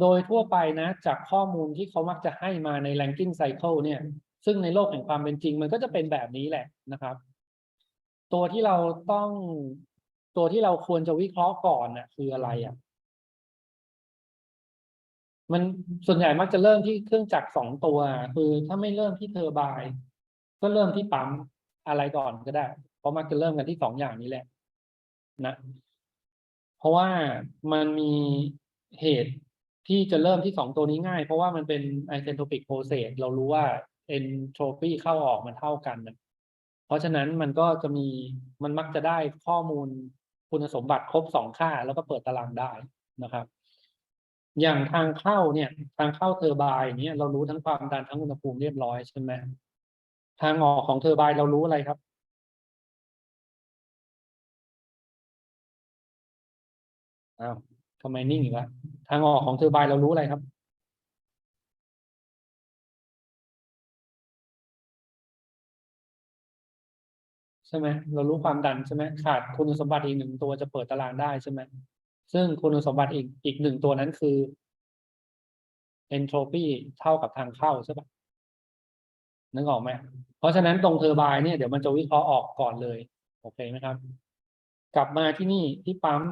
โดยทั่วไปนะ จากข้อมูลที่เขามักจะให้มาใน ranking cycle เนี่ย ซึ่งในโลกแห่งความเป็นจริง มันก็จะเป็นแบบนี้แหละนะครับ ตัวที่เราต้องตัวที่เราควรจะวิเคราะห์ก่อนน่ะคืออะไรอะ มันส่วนใหญ่มักจะเริ่มที่เครื่องจักรสองตัว คือถ้าไม่เริ่มที่เทอร์ไบน์ก็เริ่มที่ปั๊มอะไรก่อนก็ได้ เพราะมักจะเริ่มกันที่สองอย่างนี้แหละ นะ เพราะว่ามันมีเหตุ ที่จะเริ่มที่สองตัวนี้ง่าย เพราะว่ามันเป็น isentropic process เรารู้ว่า entropy เข้าออกมันเท่ากัน เพราะฉะนั้นมันก็จะมีมันมักจะได้ข้อมูลคุณสมบัติครบสองค่า แล้วก็เปิดตารางได้นะครับ อย่างทางเข้าเนี่ย ทางเข้าเทอร์บน์เนี่ยเรารู้ทั้งความดันทั้งอุณหภูมิเรียบร้อยใช่ไหมทางออกของเทอร์บน์เรารู้อะไรครับอ้าว ทำไมนิ่งอีกละทางออกของเทอร์ไบน์เรารู้อะไรครับใช่ไหมเรารู้ความดันใช่ไหมขาดคุณสมบัติอีกหนึ่งตัวจะเปิดตารางได้ใช่ไหมซึ่งคุณสมบัติอีกอีกหนึ่งตัวนั้นคือ entropy เท่ากับทางเข้าใช่ปะนึกออกไหมเพราะฉะนั้นตรงเทอร์ไบน์เนี่ยเดี๋ยวมันจะวิเคราะห์ออกก่อนเลย โอเคไหมครับ กลับมาที่นี่ที่ปั๊ม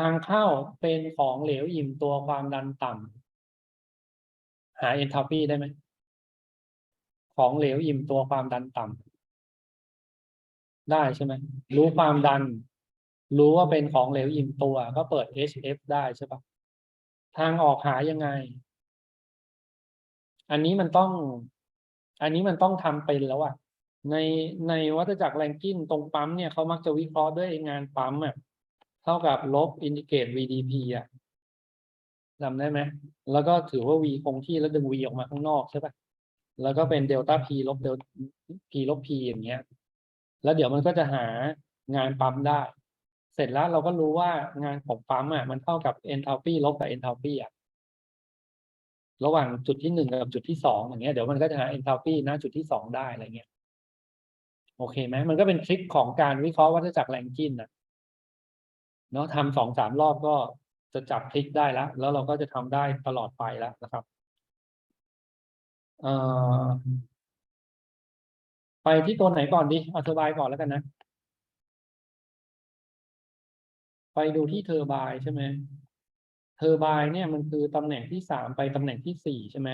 ทางเข้าเป็นของเหลวอิ่มตัวความดันต่ำหา enthalpy ได้ไหมของเหลวอิ่มตัวความดันต่ำได้ใช่ไหมรู้ความดัน รู้ว่าเป็นของเหลวอิ่มตัว ก็เปิด HF ได้ใช่ปะทางออกหายังไง อันนี้มันต้อง อันนี้มันต้องทำเป็นแล้วอะในในวัฏจักรแรงกิ้นตรงปั๊มเนี่ยเขามักจะวิเคราะห์ด้วยงานปั๊มอะ ท่ากับลบอินดิเกต VDP อะจำได้ไหม แล้วก็ถือว่า V คงที่แล้วดึง V ออกมาข้างนอกใช่ปะแล้วก็เป็นเดลต้า P ลบเดล P ลบ P อย่างเงี้ย แล้วเดี๋ยวมันก็จะหางานปั๊มได้ เสร็จแล้วเราก็รู้ว่างานของปั๊มอะมันเท่ากับ enthalpy ลบกับ enthalpy อะ ระหว่างจุดที่หนึ่งกับจุดที่สองอย่างเงี้ย เดี๋ยวมันก็จะหา enthalpy ณจุดที่สองได้อะไรเงี้ย โอเคไหมมันก็เป็นทริคของการวิเคราะห์วัฏจักรแรงกิ้นนะ เนาะทำสองสามรอบก็จะจับทริคได้แล้ว แล้วเราก็จะทำได้ตลอดไปแล้วนะครับไปที่ตัวไหนก่อนดีเอาเทอร์ไบน์ก่อนแล้วกันนะ ไปดูที่เทอร์ไบน์ใช่ไหมเทอร์ไบน์เนี่ยมันคือตำแหน่งที่สามไปตำแหน่งที่สี่ใช่ไหม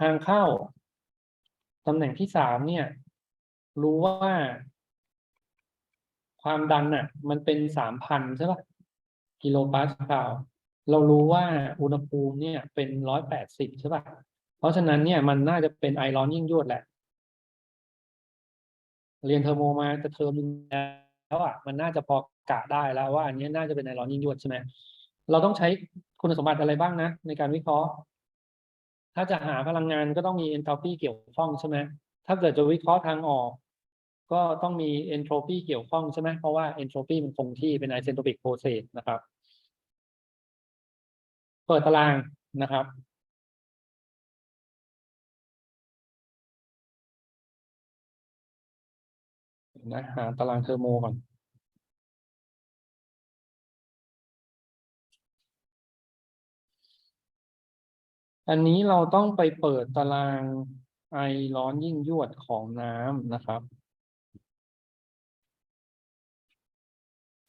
ทางเข้าตำแหน่งที่สามเนี่ย รู้ว่า ความดันน่ะ มันเป็นสามพันใช่ปะกิโลปาสคาลเรารู้ว่าอุณหภูมิเนี่ยเป็นร้อยแปดสิบใช่ปะเพราะฉะนั้นเนี่ยมันน่าจะเป็นไอร้อนยิ่งยวดแหละ เรียนเทอร์โมมาจะเทอมนึงแล้วอะมันน่าจะพอกะได้แล้วว่าอันนี้น่าจะเป็นไอร้อนยิ่งยวดใช่ไหมเราต้องใช้คุณสมบัติอะไรบ้างนะ ในการวิเคราะห์ ถ้าจะหาพลังงานก็ต้องมี enthalpy เกี่ยวข้องใช่ไหมถ้าเกิดจะวิเคราะห์ทางออก ก็ต้องมี entropy เกี่ยวข้องใช่ไหมเพราะว่า entropy มันคงที่เป็น isentropic process นะครับ เปิดตารางนะครับ นะหาตารางเทอร์โมก่อนอันนี้เราต้องไปเปิดตารางไอร้อนยิ่งยวดของน้ำนะครับ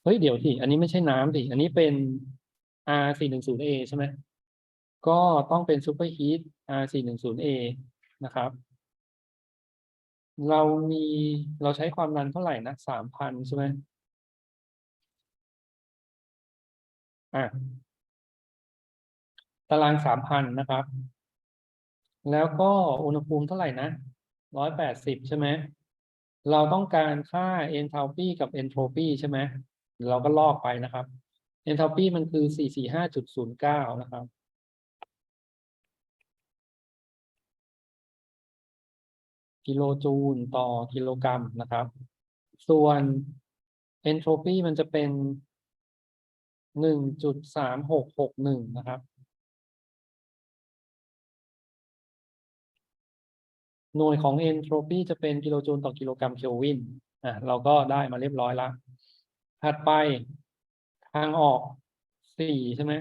เฮ้ยเดี๋ยวสิอันนี้ไม่ใช่น้ำสิอันนี้เป็น R 4 1 0 A ใช่ไหมก็ต้องเป็นซูเปอร์ฮีท R 4 1 0 A นะครับ เรามีเราใช้ความดันเท่าไหร่นะสามพันใช่ไหมอะตารางสามพันนะครับ แล้วก็อุณหภูมิเท่าไหร่นะร้อยแปดสิบใช่ไหมเราต้องการค่า enthalpy กับ entropy ใช่ไหม เราก็ลอกไปนะครับ enthalpy มันคือสี่สี่ห้าจุดศูนย์เก้านะครับ กิโลจูลต่อกิโลกรัมนะครับ ส่วน entropy มันจะเป็นหนึ่งจุดสามหกหกหนึ่งนะครับ หน่วยของ entropy จะเป็นกิโลจูลต่อกิโลกรัมเคลวิน อะเราก็ได้มาเรียบร้อยแล้ว ถัดไปทางออกสี่ใช่ไหม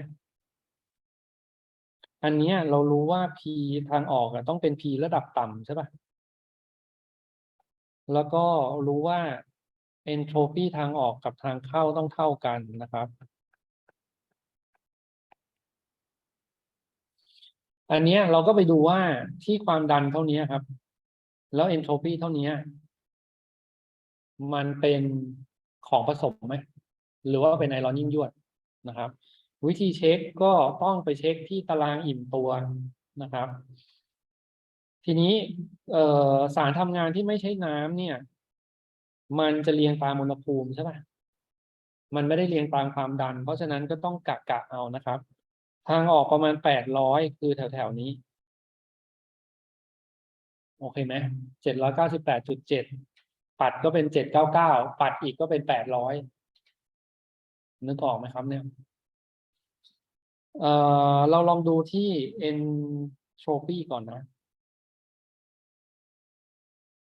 อันนี้เรารู้ว่า P ทางออกต้องเป็น P ระดับต่ำใช่ป่ะ แล้วก็รู้ว่า entropy ทางออกกับทางเข้าต้องเท่ากันนะครับ อันนี้เราก็ไปดูว่าที่ความดันเท่านี้ครับ แล้ว entropy เท่านี้ มันเป็น ของผสมไหมหรือว่าเป็นไอรอนยิ่งยวดนะครับ วิธีเช็คก็ต้องไปเช็คที่ตารางอิ่มตัวนะครับ ทีนี้สารทำงานที่ไม่ใช่น้ำเนี่ย มันจะเรียงตามอุณหภูมิใช่ปะมันไม่ได้เรียงตามความดัน เพราะฉะนั้นก็ต้องกะกะเอานะครับ ทางออกประมาณแปดร้อยคือแถวแถวนี้ โอเคไหมเจ็ดร้อยเก้าสิบแปดจุดเจ็ด ปัดก็เป็นเจ็ดเก้าเก้าปัดอีกก็เป็นแปดร้อยนึกออกไหมครับเนี่ยเอ่อเราลองดูที่ entropy ก่อนนะ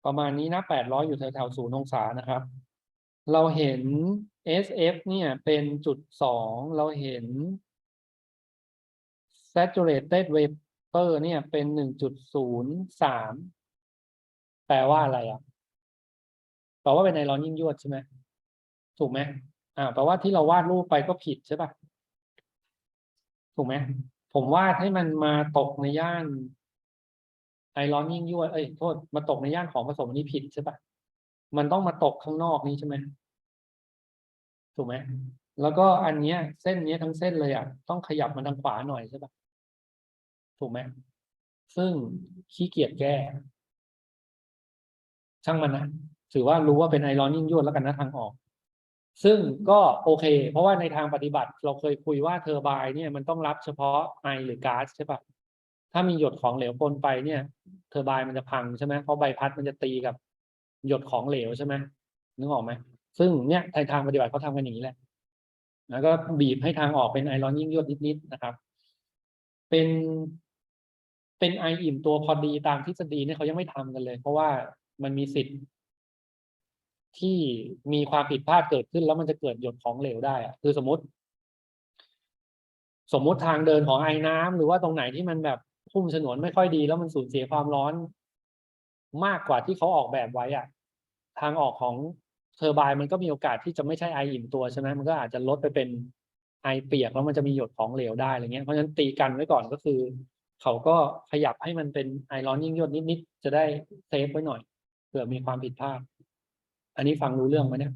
ประมาณนี้นะแปดร้อยอยู่แถวๆศูนย์องศานะครับ เราเห็น SF เนี่ยเป็นจุดสองเราเห็น saturated vapor เนี่ยเป็นหนึ่งจุดศูนย์สามแปลว่าอะไรอะ แปลว่าเป็นไอรอนยิ่งยวดใช่ไหมถูกไหมอ่าแปลว่าที่เราวาดรูปไปก็ผิดใช่ปะถูกไหมผมวาดให้มันมาตกในย่านไอร้อนยิ่งยวดเอ้ยโทษมาตกในย่านของผสมนนี้ผิดใช่ปะมันต้องมาตกข้างนอกนี้ใช่ไหมถูกไหมแล้วก็อันเนี้ย เส้นเนี้ยทั้งเส้นเลยอะต้องขยับมันทางขวาหน่อยใช่ปะถูกไหมซึ่งขี้เกียจแก้ ช่างมันนะ ถือว่ารู้ว่าเป็นไอร้อนยิ่งยวดแล้วกันนะทางออก ซึ่งก็โอเค เพราะว่าในทางปฏิบัติ เราเคยคุยว่าเทอร์ไบน์เนี่ยมันต้องรับเฉพาะไอหรือก๊าซใช่ปะถ้ามีหยดของเหลวปนไปเนี่ย เทอร์ไบน์มันจะพังใช่ไหมเพราะใบพัดมันจะตีกับ หยดของเหลวใช่ไหมนึกออกไหมซึ่งเนี่ยในทางปฏิบัติเขาทำกันอย่างนี้แหละแล้วก็บีบให้ทางออกเป็นไอร้อนยิ่งยวดนิดๆนะครับ เป็นเป็นไออิ่มตัวพอดีตามทฤษฎีเนี่ยเขายังไม่ทำกันเลย เพราะว่ามันมีสิทธิ์ ที่มีความผิดพลาดเกิดขึ้น แล้วมันจะเกิดหยดของเหลวได้อะคือสมมติ สมมติทางเดินของไอ้น้ำหรือว่าตรงไหนที่มันแบบพุ่มฉนวนไม่ค่อยดี แล้วมันสูญเสียความร้อนมากกว่าที่เขาออกแบบไว้อะทางออกของเทอร์ไบน์มันก็มีโอกาสที่จะไม่ใช่ไออิ่มตัวใช่ไหมมันก็อาจจะลดไปเป็นไอเปียกแล้วมันจะมีหยดของเหลวได้อะไรเงี้ยเพราะฉะนั้นตีกันไว้ก่อนก็คือ เขาก็ขยับให้มันเป็นไอร้อนยิ่งยวดนิดๆจะได้เซฟไว้หน่อยเผื่อมีความผิดพลาด อันนี้ฟังรู้เรื่องไหมเนี่ย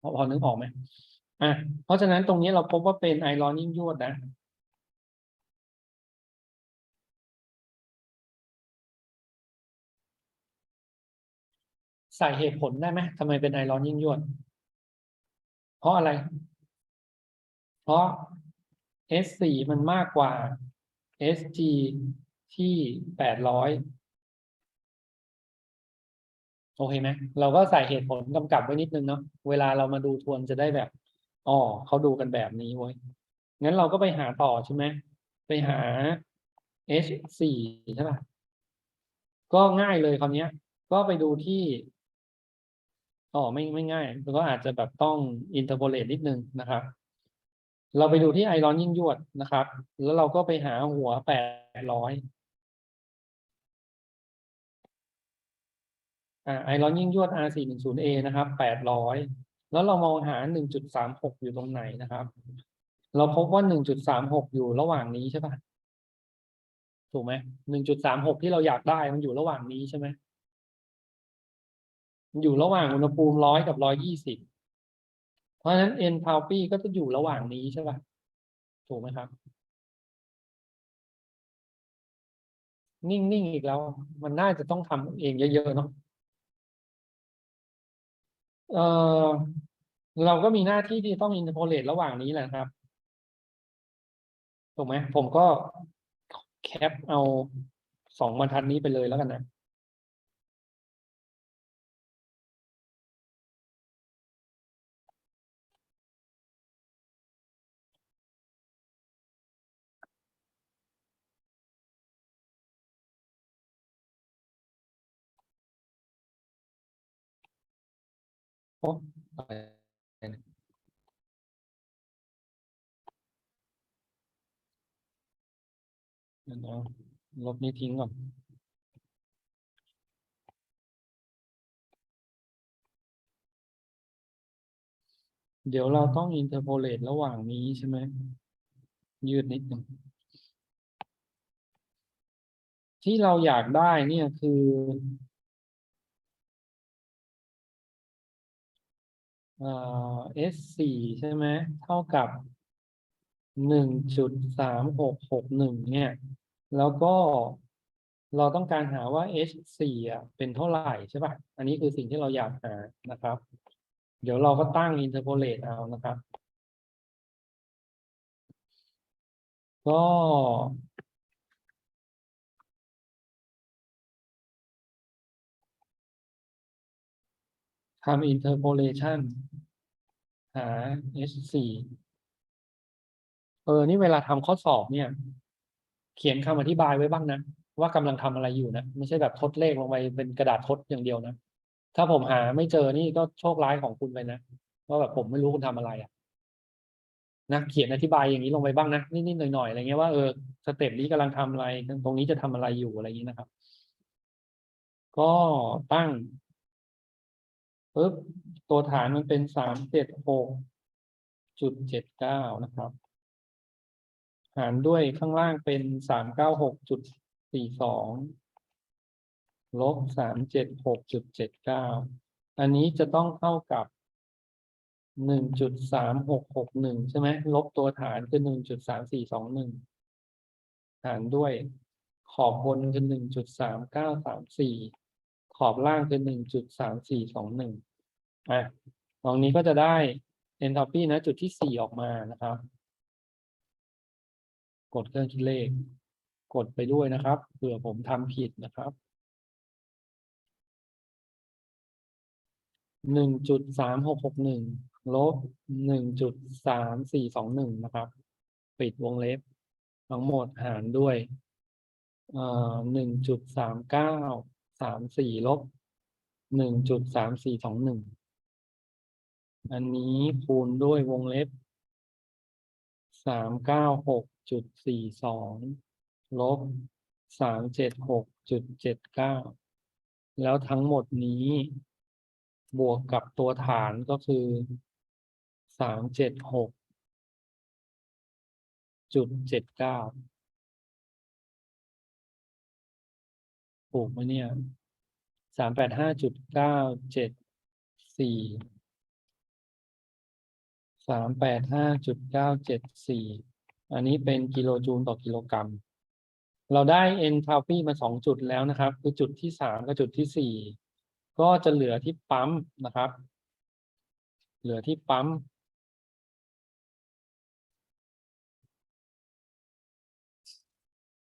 พอพอนึกออกไหมอะเพราะฉะนั้นตรงนี้เราพบว่าเป็นไอรอนยิ่งยวดนะใส่เหตุผลได้ไหมทำไมเป็นไอรอนยิ่งยวด เพราะอะไร เพราะ S4 มันมากกว่า SG ที่แปดร้ อยโอเคไหมเราก็ใส่เหตุผลกำกับไว้นิดนึงเนาะเวลาเรามาดูทวนจะได้แบบอ๋อเขาดูกันแบบนี้เว้ยงั้นเราก็ไปหาต่อใช่ไหมไปหา H4 ใช่ป่ะก็ง่ายเลยคราวนี้ก็ไปดูที่อ๋อไม่ไม่ง่ายก็อาจจะแบบต้องอินเทอร์โพเลตนิดนึงนะครับ เราไปดูที่ไอรอนยิ่งยวดนะครับ แล้วเราก็ไปหาหัวแปดร้อยอ่า ไอรอนยิ่งยวด R 4 1 0 A นะครับแปดร้อยแล้วเรามองหาหนึ่งจุดสามหกอยู่ตรงไหนนะครับ เราพบว่าหนึ่งจุดสามหกอยู่ระหว่างนี้ใช่ปะถูกไหมหนึ่งจุดสามหกที่เราอยากได้มันอยู่ระหว่างนี้ใช่ไหมอยู่ระหว่างอุณหภูมิร้อยกับร้อยยี่สิบเพราะฉะนั้น enthalpy ก็จะอยู่ระหว่างนี้ใช่ปะถูกไหมครับนิ่ง ๆ อีกแล้ว มันน่าจะต้องทำเองเยอะ ๆ เนาะ เออเราก็มีหน้าที่ที่ต้องอินเทอร์โพเลตระหว่างนี้แหละครับ ถูกไหมผมก็แคปเอาสองบรรทัดนี้ไปเลยแล้วกันนะ ลบนี้ทิ้งก่อนเดี๋ยวเราต้องอินเทอร์โพเลตระหว่างนี้ใช่ไหม ยืดนิดหนึ่งที่เราอยากได้เนี่ยคือ เอ่อ S สี่ใช่ไหมเท่ากับหนึ่งจุดสามหกหกหนึ่งเนี่ย แล้วก็เราต้องการหาว่า H สี่อะเป็นเท่าไหร่ใช่ป่ะ อันนี้คือสิ่งที่เราอยากหานะครับ เดี๋ยวเราก็ตั้ง interpolate เอานะครับ ก็ ทำ interpolation หา H4 เออ นี่เวลาทำข้อสอบเนี่ย เขียนคำอธิบายไว้บ้างนะ ว่ากำลังทำอะไรอยู่นะ ไม่ใช่แบบทดเลขลงไปเป็นกระดาษทดอย่างเดียวนะ ถ้าผมหาไม่เจอนี่ก็โชคร้ายของคุณไปนะว่าแบบผมไม่รู้คุณทำอะไรอะนะเขียนอธิบายอย่างนี้ลงไปบ้างนะนิดๆหน่อยๆอะไรเงี้ยว่าเออสเต็ปนี้กำลังทำอะไร ตรงนี้จะทำอะไรอยู่อะไรอย่างนี้นะครับ ก็ตั้ง ปึ๊บตัวฐานมันเป็นสามเจ็ดหกจุดเจ็ดเก้านะครับ หารด้วยข้างล่างเป็นสามเก้าหกจุดสี่สองลบสามเจ็ดหกจุดเจ็ดเก้าอันนี้จะต้องเท่ากับหนึ่งจุดสามหกหกหนึ่งใช่ไหมลบตัวฐานคือหนึ่งจุดสามสี่สองหนึ่งหารด้วยขอบบนคือหนึ่งจุดสามเก้าสามสี่ อบล่างคือหนึ่งจุดสามสี่สองหนึ่งอะตรงนี้ก็จะได้ entropy นะจุดที่สี่ออกมานะครับ กดเครื่องคิดเลข กดไปด้วยนะครับเผื่อผมทำผิดนะครับหนึ่งจุดสามหกหกหนึ่งลบหนึ่งจุดสามสี่สองหนึ่งนะครับ ปิดวงเล็บ ทั้งหมดหารด้วยเอ่อหนึ่งจุดสามเก้า สามสี่ลบหนึ่งจุดสามสี่สองหนึ่งอันนี้คูณด้วยวงเล็บสามเก้าหกจุดสี่สองลบสามเจ็ดหกจุดเจ็ดเก้าแล้วทั้งหมดนี้บวกกับตัวฐานก็คือสามเจ็ดหกจุดเจ็ดเก้า ถูกไหมเนี่ยสามแปดห้าจุดเก้าเจ็ดสี่สามแปดห้าจุดเก้าเจ็ดสี่อันนี้เป็นกิโลจูลต่อกิโลกรัม เราได้ enthalpy มาสองจุดแล้วนะครับ คือจุดที่สามกับจุดที่สี่ก็จะเหลือที่ปั๊มนะครับ เหลือที่ปั๊ม